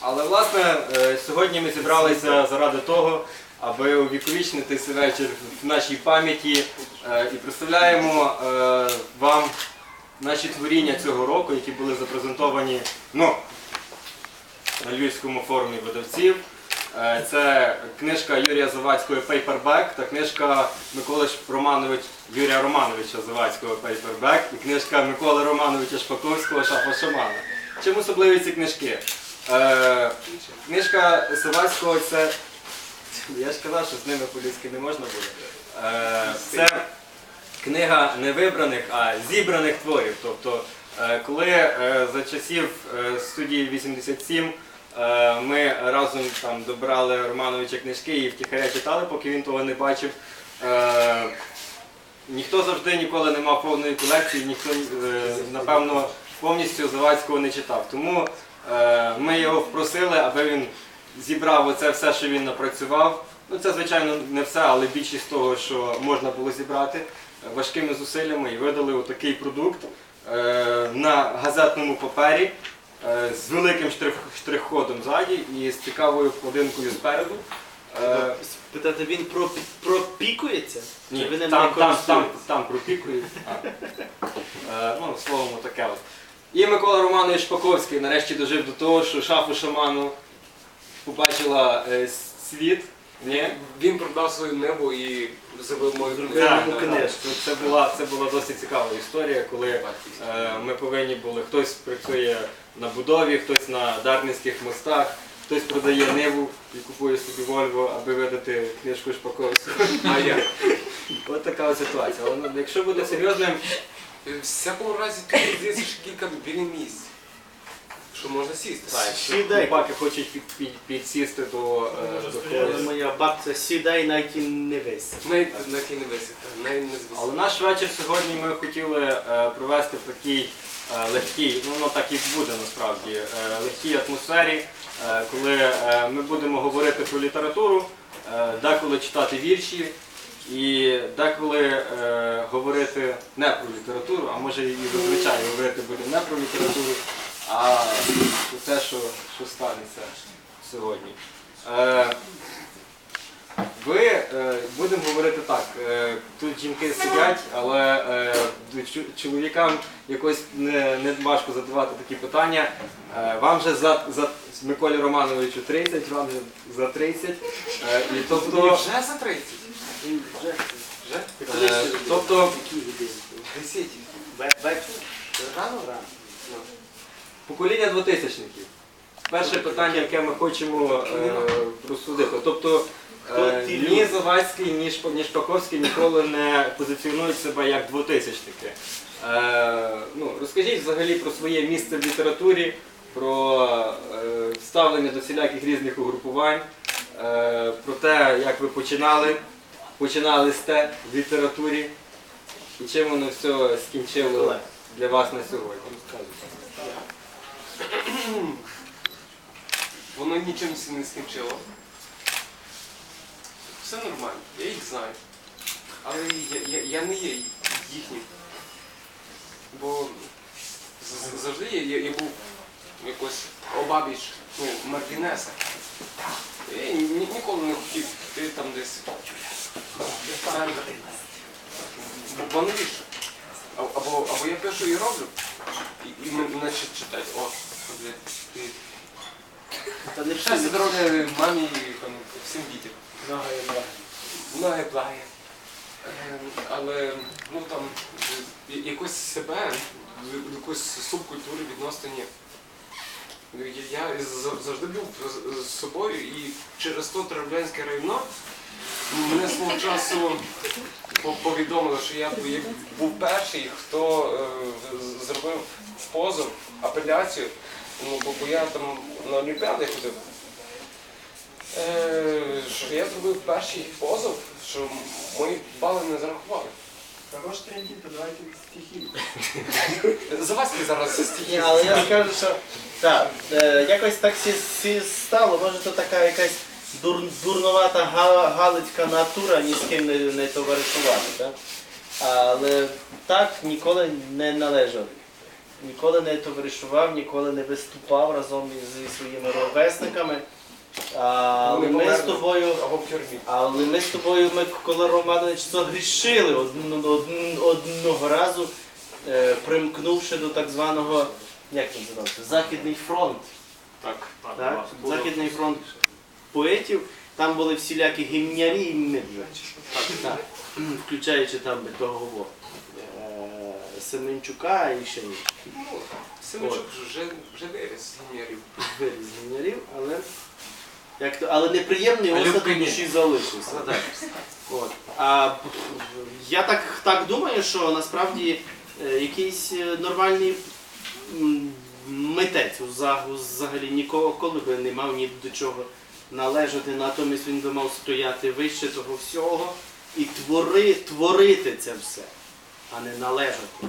Але власне е, сьогодні ми зібралися заради того, аби увіковічнити цей вечір в нашій пам'яті е, і представляємо е, вам наші творіння цього року, які були запрезентовані ну, на Львівському форумі видавців. Це книжка Юрія Завадського «Пейпербек» та книжка Миколи Романович, Юрія Романовича Завадського «Пейпербек» і книжка Миколи Романовича Шпаковського «Шафа Шамана». Чим особливі ці книжки? Е, книжка Завадського це. Я ж казав, що з ними по-людськи не можна буде. Е, це книга не вибраних, а зібраних творів. Тобто, е, коли е, за часів е, студії 87 е, ми разом там добрали Романовича книжки і втіхаря читали, поки він того не бачив. е, Ніхто завжди ніколи не мав повної колекції, ніхто, е, напевно, повністю Завадського не читав. Тому е, ми його впросили, аби він зібрав оце все, що він напрацював. Ну, це, звичайно, не все, але більшість того, що можна було зібрати важкими зусиллями і видали отакий продукт е, на газетному папері е, з великим штрих- штрих-ходом ззаді і з цікавою вкладинкою спереду. Питати, він пропікується? ні, Чи ви ним там, там, там, там. Е, ну, словом, таке от. І Микола Романович Шпаковський нарешті дожив до того, що шафу шаману побачила е, світ. Ні? Він продав своє небо і зробив мою йому книжку. Це, це, була, це була досить цікава історія, коли е, ми повинні були, хтось працює на будові, хтось на Дарницьких мостах, хтось продає ниву і купує собі Вольво, аби видати книжку Шпаковського. А я. Ось така от ситуація. Але ну, якщо буде серйозним, В всякому разі, тут здається, кілька місць. Що можна сісти. так, Сідай. якщо хочуть під, під, підсісти до, е, до когось. моя бабця, сідай, навіть і не весь. Навіть на який навіть не звисить. Але наш вечір сьогодні ми хотіли е, провести в такій е, легкій, ну воно так і буде насправді, е, легкій атмосфері, е, коли е, ми будемо говорити про літературу, е, деколи читати вірші і деколи е, говорити не про літературу, а може і зазвичай говорити будемо не про літературу, а про те, що, що станеться сьогодні. Е, ви е, будемо говорити так. Е, тут жінки сидять, але е, чоловікам якось не, не важко задавати такі питання. Е, вам же за, за Миколі Романовичу 30, вам же за 30. Е, і І тобто, вже за 30. Вже. Е, тобто Десять. Рано рано. покоління двотисячників. Перше питання, яке ми хочемо е, просудити. Тобто е, ні? Завадський, ні, Шпа- ні Шпаковський ніколи не позиціонують себе як двотисячники. Е, ну, розкажіть взагалі про своє місце в літературі, про е, ставлення до всіляких різних угрупувань, е, про те, як ви починали, починали сте в літературі і чим воно все скінчило для вас на сьогодні. Воно нічим не скінчило. Все нормально, я їх знаю. Але я, я, я не є їхнім. Бо з- з- завжди я, я, я був якось обабіч ну, Мартінеса. Я ні, ніколи не хотів йти там десь. Бо навіщо? Або, або я пишу і роблю, і, і мене чит- читають. О, блядь, ти Та не Щастя, здоров'я мамі і там, всім дітям. Много є много. Многе благе. Ем, Але ну там е, якось себе, до якоїсь субкультури відносно ні. Я я за- завжди був з- з собою і через то Травлянське районо мене свого часу повідомили, що я був перший, хто е, зробив позов, апеляцію, ну, бо, я там на Олімпіади ходив. Е, що я зробив перший позов, що мої бали не зарахували. Хорош тренді, то давайте стихи. За вас ти зараз стихи. але я скажу, що так, е, якось так стало, може то така якась дур, дурновата галицька натура, ні з ким не, не товаришувати. Так? Але так ніколи не належав ніколи не товаришував, ніколи не виступав разом зі своїми ровесниками. Але ми з тобою але ми з тобою, Микола Романович, загрішили од- од- одного разу, е, примкнувши до так званого, як він називався, Західний фронт. Так. Так? Західний фронт поетів. Там були всілякі гімнярі і. Включаючи там того е, Семенчука і ще інші. Ну, Семенчук вже, вже виріс з гімнярів. Але. Як то, але неприємний осад у душі залишився. От. А я так, так думаю, що насправді е, якийсь е, нормальний митець взагалі нікого коли би не мав ні до чого належати, натомість він би мав стояти вище того всього і твори, творити це все, а не належати.